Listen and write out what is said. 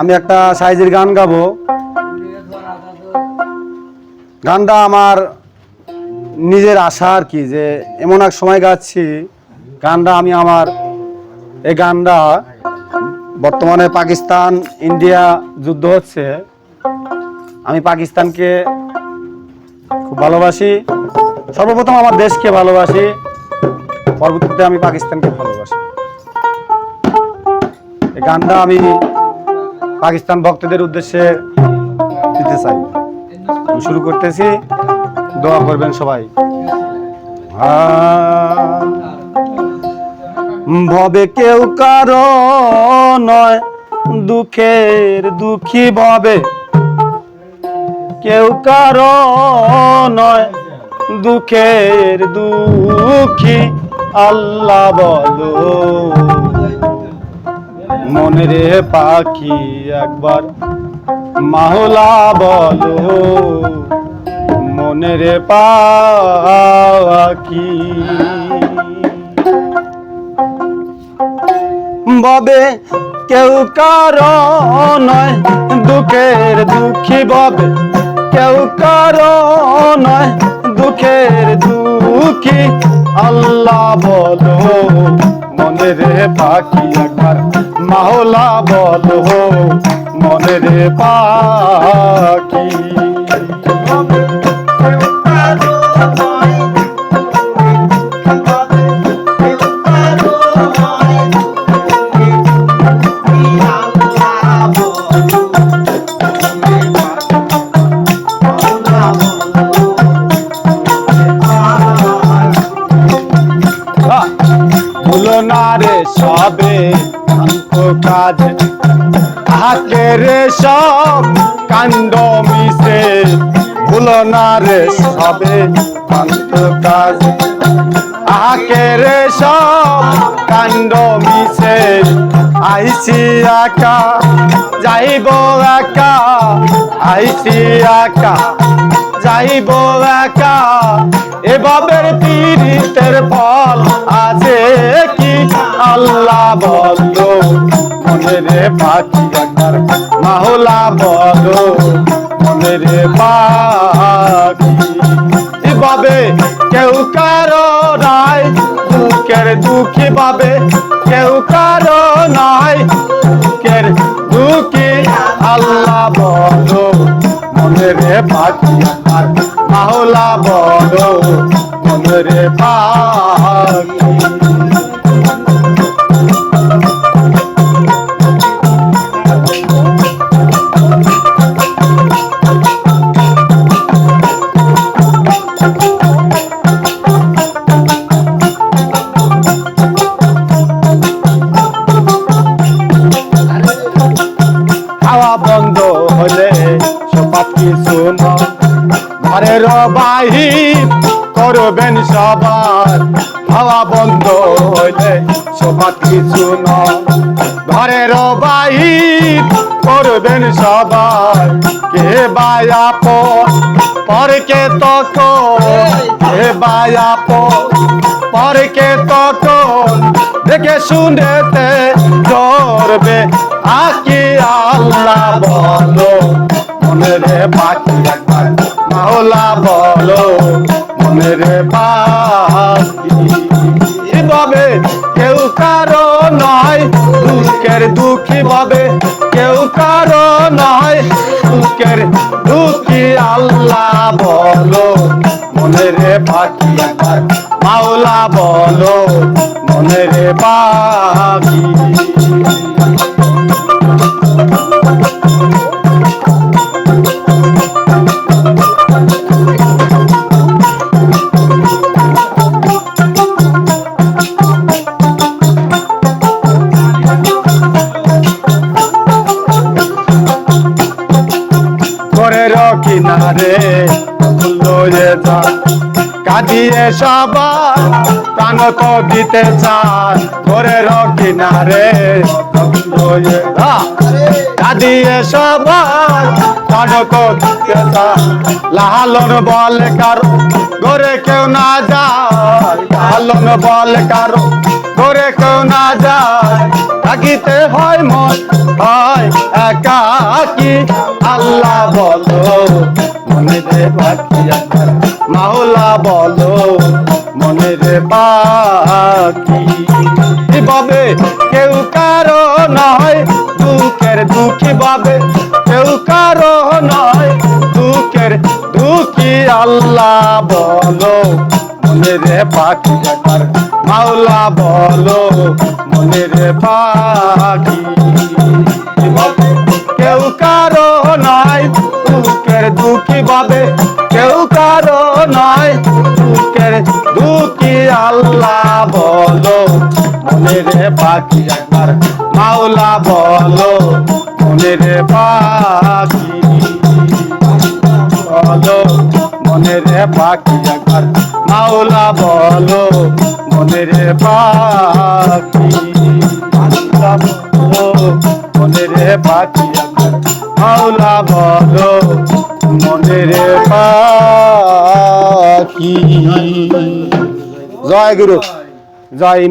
আমি একটা সাইজের গান গাবো। গানটা আমার নিজের আশা আর কি, যে এমন এক সময় গাচ্ছি, গানটা আমি আমার, এই গানটা বর্তমানে পাকিস্তান, ইন্ডিয়া যুদ্ধ হচ্ছে। আমি পাকিস্তানকে খুব ভালোবাসি। সর্বপ্রথম আমার দেশকে ভালোবাসি। পরবর্তীতে আমি পাকিস্তানকে ভালোবাসি। এই গানটা আমি পাকিস্তান ভক্তদের উদ্দেশ্যে দিতে চাই। শুরু করতেছি। দোয়া করবেন সবাই। ভবে কেউ কারও নয়, দুঃখের দুঃখী ভবে। কেউ কারও নয়, দুঃখের দুঃখী, আল্লাহ বলো। রে পাখি একবার। মাহলা বলো, মনে রে পাখি। ববে কেউ কারও নয়, দুঃখের দুঃখী ববে। কেউ কারও নয়, দুঃখের দুঃখী। আল্লাহ বলো, মনে রে পাখি একবার। মাওলা বলো মনে রে পাখি। সবে। কাজ। হাতে রে সব কাণ্ড মিশে। ভুলো না রে সবে অন্ত কাজ। আকে রে সব কাণ্ড মিশে। আইসি একা, যাইব একা। আইসি একা যাইব একা। এভাবের পীড়িতের ফল আছে কি? আল্লাহ বলো মনে রে পাখি একবার মাহলা বলো মনে রে পাখি। এভাবে কেউ কারও নাই, দুঃখের দুঃখী ভাবে কেউ কারও নাই, দুঃখের দুঃখী আল্লাহ বলো। পাখি আমার মাওলা বলো মনে পাখি হলে সপাত কিছু ঘরের বাহির করবেন সবার খাওয়া বন্ধ হলে সপাত কিছু ঘরের বাহির করবেন সবার, কে বায়া পরকে তক কে বায়া পরকে তখন, দেখে শুনেতে করবে আকি আল্লাহ বলো, মনে রে পাখি একবার, মাওলা বলো, মনে রে পাখি। এভাবে কেউ কারও নয়, দুঃখের দুঃখী ভাবে কেউ কারও নয়। দুঃখের দুঃখী আল্লাহ বলো, মনে রে পাখি একবার, মাওলা বলো, মনে রে পাখি। কিনারে লয়ে যা কাঁদিয়ে সবার প্রাণ তো দিতে চান করে কিনারে লয়ে যা কাঁদিয়ে সবার প্রাণ তো দিতে চান লালন বল কারও গরে কেউ না যায়। লালন বল কারও গরে কেউ না যায়। থাকিতে হয় মন, হয় একাকি। আল্লাহ বলো রে পাখি একবার মাওলা বলো মনে রে পাখি বাবে কেউ কারও নয়, দুঃখের দুঃখী বাবে কেউ কারও নয়, দুঃখের দুঃখী আল্লাহ বলো মনে রে পাখি একবার। মাওলা বলো মনে রে পাখি কেউ কারও নয়, দুঃখের দুঃখী ভাবে কেউ কারও নয়। দুঃখের দুঃখী আল্লাহ বলো মনে রে পাখি একবার মাওলা বলো মনে রে পাখি। বলো মনে রে পাখি একবার মাওলা বলো মনে রে পাখি। বলো রে পাখি একবার মাওলা বলো মনে রে পাখি। জয় গুরু জয়